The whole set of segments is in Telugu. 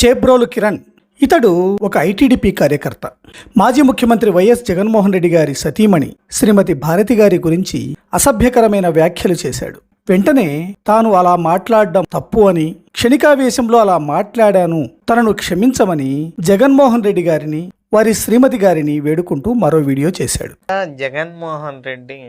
చేబ్రోలు కిరణ్. ఇతడు ఒక ఐటీడీపీ కార్యకర్త. మాజీ ముఖ్యమంత్రి వైఎస్ జగన్మోహన్ రెడ్డి గారి సతీమణి శ్రీమతి భారతి గారి గురించి అసభ్యకరమైన వ్యాఖ్యలు చేశాడు. వెంటనే తాను అలా మాట్లాడడం తప్పు అని క్షణికావేశంలో అలా మాట్లాడాను తనను క్షమించమని జగన్మోహన్ రెడ్డి గారిని వారి శ్రీమతి గారిని వేడుకుంటూ మరో వీడియో చేశాడు. జగన్మోహన్ రెడ్డి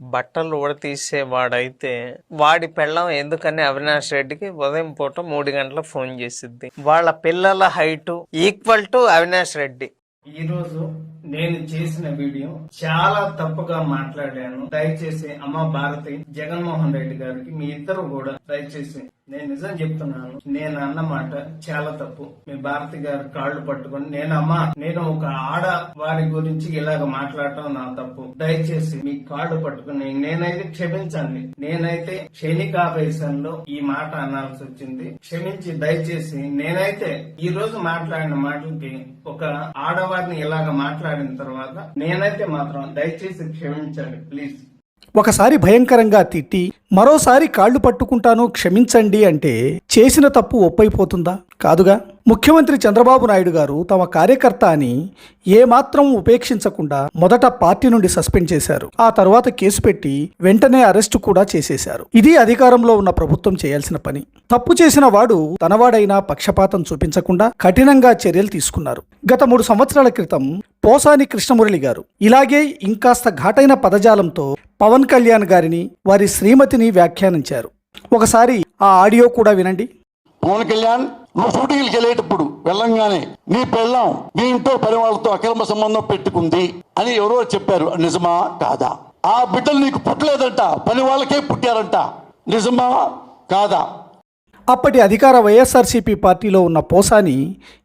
బట్టలు ఉడతీసేవాడైతే వాడి పెళ్ళం ఎందుకని అవినాష్ రెడ్డికి ఉదయం పూట మూడు గంటల ఫోన్ చేసిద్ది. వాళ్ళ పిల్లల height equal to Avinash Reddy. ఈ రోజు నేను చేసిన వీడియో చాలా తప్పుగా మాట్లాడాను. దయచేసి అమ్మ భారతి జగన్మోహన్ రెడ్డి గారికి మీ ఇద్దరు కూడా దయచేసి నేను నిజం చెప్తున్నాను. నేను అన్నమాట చాలా తప్పు. మీ భారతి గారి కాళ్ళు పట్టుకొని నేను అమ్మా నేను ఒక ఆడ వారి గురించి ఇలాగ మాట్లాడటం నా తప్పు. దయచేసి మీ కాళ్ళు పట్టుకుని నేనైతే క్షమించండి. నేనైతే క్షణికావేశంలో ఈ మాట అనాల్సి వచ్చింది. క్షమించి దయచేసి నేనైతే ఈ రోజు మాట్లాడిన మాటలకి ఒక ఆడవారిని ఇలాగ మాట్లాడిన తర్వాత నేనైతే మాత్రం దయచేసి క్షమించండి ప్లీజ్. ఒకసారి భయంకరంగా తిట్టి మరోసారి కాళ్ళు పట్టుకుంటాను క్షమించండి అంటే చేసిన తప్పు ఒప్పైపోతుందా? కాదుగా. ముఖ్యమంత్రి చంద్రబాబు నాయుడు గారు తమ కార్యకర్త అని ఏమాత్రం ఉపేక్షించకుండా మొదట పార్టీ నుండి సస్పెండ్ చేశారు. ఆ తర్వాత కేసు పెట్టి వెంటనే అరెస్టు కూడా చేసేశారు. ఇది అధికారంలో ఉన్న ప్రభుత్వం చేయాల్సిన పని. తప్పు చేసిన వాడు తనవాడైనా పక్షపాతం చూపించకుండా కఠినంగా చర్యలు తీసుకున్నారు. గత మూడు సంవత్సరాల క్రితం పోసాని కృష్ణమురళి గారు ఇలాగే ఇంకాస్త ఘాటైన పదజాలంతో పవన్ కళ్యాణ్ గారిని వారి శ్రీమతిని వ్యాఖ్యానించారు. ఒకసారి ఆ ఆడియో కూడా వినండి. పవన్ కళ్యాణ్ నువ్వు షూటింగ్కి వెళ్ళేటప్పుడు వెళ్ళంగానే నీ పెళ్ళం నీ ఇంట్లో పని వాళ్ళతో అక్రమ సంబంధం పెట్టుకుంది అని ఎవరో చెప్పారు. నిజమా? కాదా? ఆ బిడ్డలు నీకు పుట్టలేదంట పని వాళ్ళకే పుట్టారంట. నిజమా? కాదా? అప్పటి అధికార వైఎస్ఆర్సీపీ పార్టీలో ఉన్న పోసాని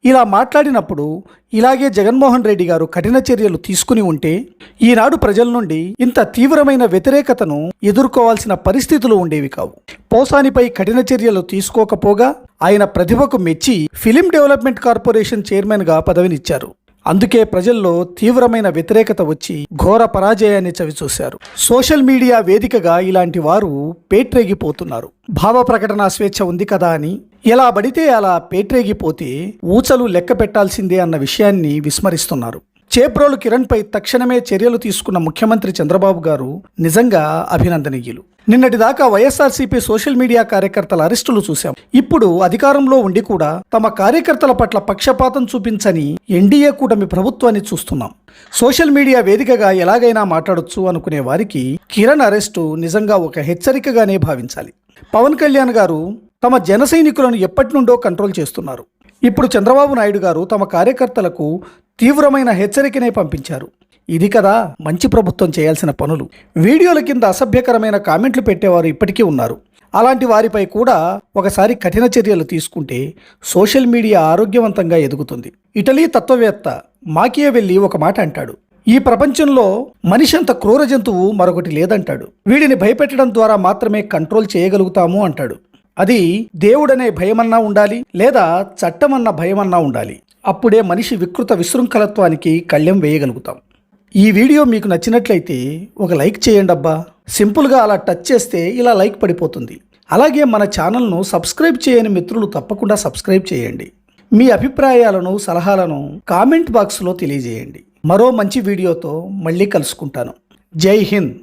ఇలా మాట్లాడినప్పుడు ఇలాగే జగన్మోహన్ రెడ్డి గారు కఠిన చర్యలు తీసుకుని ఉంటే ఈనాడు ప్రజల నుండి ఇంత తీవ్రమైన వ్యతిరేకతను ఎదుర్కోవాల్సిన పరిస్థితులు ఉండేవి కావు. పోసానిపై కఠిన చర్యలు తీసుకోకపోగా ఆయన ప్రతిభకు మెచ్చి ఫిలిం డెవలప్మెంట్ కార్పొరేషన్ చైర్మన్గా పదవినిచ్చారు. అందుకే ప్రజల్లో తీవ్రమైన వ్యతిరేకత వచ్చి ఘోర పరాజయాన్ని చవిచూశారు. సోషల్ మీడియా వేదికగా ఇలాంటి వారు పేట్రేగిపోతున్నారు. భావ ప్రకటన స్వేచ్ఛ ఉంది కదా అని. ఎలా పడితే అలా పేట్రేగిపోతే ఊచలు లెక్క పెట్టాల్సిందే అన్న విషయాన్ని విస్మరిస్తున్నారు. చేప్రోలు కిరణ్పై తక్షణమే చర్యలు తీసుకున్న ముఖ్యమంత్రి చంద్రబాబు గారు నిజంగా అభినందనీయులు. నిన్నటిదాకా వైఎస్ఆర్సీపీ సోషల్ మీడియా కార్యకర్తల అరెస్టులు చూశాం. ఇప్పుడు అధికారంలో ఉండి కూడా తమ కార్యకర్తల పట్ల పక్షపాతం చూపించని ఎన్డీఏ కూటమి ప్రభుత్వాన్ని చూస్తున్నాం. సోషల్ మీడియా వేదికగా ఎలాగైనా మాట్లాడొచ్చు అనుకునే వారికి కిరణ్ అరెస్టు నిజంగా ఒక హెచ్చరికగానే భావించాలి. పవన్ కళ్యాణ్ గారు తమ జన సైనికులను ఎప్పటి నుండో కంట్రోల్ చేస్తున్నారు. ఇప్పుడు చంద్రబాబు నాయుడు గారు తమ కార్యకర్తలకు తీవ్రమైన హెచ్చరికనే పంపించారు. ఇది కదా మంచి ప్రభుత్వం చేయాల్సిన పనులు. వీడియోల కింద అసభ్యకరమైన కామెంట్లు పెట్టేవారు ఇప్పటికీ ఉన్నారు. అలాంటి వారిపై కూడా ఒకసారి కఠిన చర్యలు తీసుకుంటే సోషల్ మీడియా ఆరోగ్యవంతంగా ఎదుగుతుంది. ఇటలీ తత్వవేత్త మాకియా వెళ్ళి ఒక మాట అంటాడు. ఈ ప్రపంచంలో మనిషి అంత క్రూర జంతువు మరొకటి లేదంటాడు. వీడిని భయపెట్టడం ద్వారా మాత్రమే కంట్రోల్ చేయగలుగుతాము అంటాడు. అది దేవుడనే భయమన్నా ఉండాలి లేదా చట్టమన్న భయమన్నా ఉండాలి. అప్పుడే మనిషి వికృత విశృంఖలత్వానికి కళ్యం వేయగలుగుతాం. ఈ వీడియో మీకు నచ్చినట్లయితే ఒక లైక్ చేయండి అబ్బా. సింపుల్గా అలా టచ్ చేస్తే ఇలా లైక్ పడిపోతుంది. అలాగే మన ఛానల్ను సబ్స్క్రైబ్ చేయని మిత్రులు తప్పకుండా సబ్స్క్రైబ్ చేయండి. మీ అభిప్రాయాలను సలహాలను కామెంట్ బాక్స్లో తెలియజేయండి. మరో మంచి వీడియోతో మళ్ళీ కలుసుకుంటాను. జై హింద్.